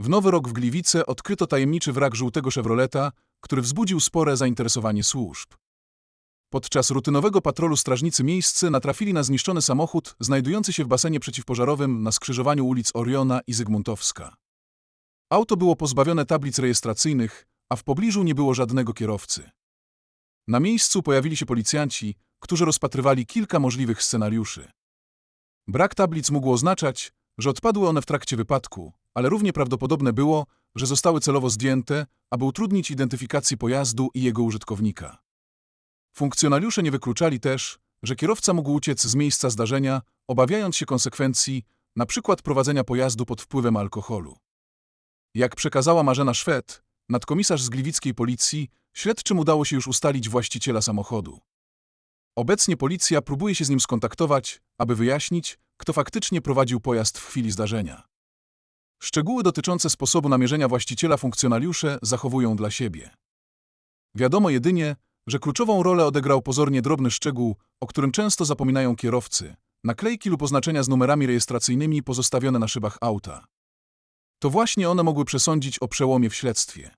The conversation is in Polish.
W Nowy Rok w Gliwice odkryto tajemniczy wrak żółtego Chevroleta, który wzbudził spore zainteresowanie służb. Podczas rutynowego patrolu strażnicy miejscy natrafili na zniszczony samochód znajdujący się w basenie przeciwpożarowym na skrzyżowaniu ulic Oriona i Zygmuntowska. Auto było pozbawione tablic rejestracyjnych, a w pobliżu nie było żadnego kierowcy. Na miejscu pojawili się policjanci, którzy rozpatrywali kilka możliwych scenariuszy. Brak tablic mógł oznaczać, że odpadły one w trakcie wypadku, ale równie prawdopodobne było, że zostały celowo zdjęte, aby utrudnić identyfikację pojazdu i jego użytkownika. Funkcjonariusze nie wykluczali też, że kierowca mógł uciec z miejsca zdarzenia, obawiając się konsekwencji, np. prowadzenia pojazdu pod wpływem alkoholu. Jak przekazała Marzena Szwed, nadkomisarz z gliwickiej policji, śledczym udało się już ustalić właściciela samochodu. Obecnie policja próbuje się z nim skontaktować, aby wyjaśnić, kto faktycznie prowadził pojazd w chwili zdarzenia. Szczegóły dotyczące sposobu namierzenia właściciela funkcjonariusze zachowują dla siebie. Wiadomo jedynie, że kluczową rolę odegrał pozornie drobny szczegół, o którym często zapominają kierowcy naklejki lub oznaczenia z numerami rejestracyjnymi pozostawione na szybach auta. To właśnie one mogły przesądzić o przełomie w śledztwie.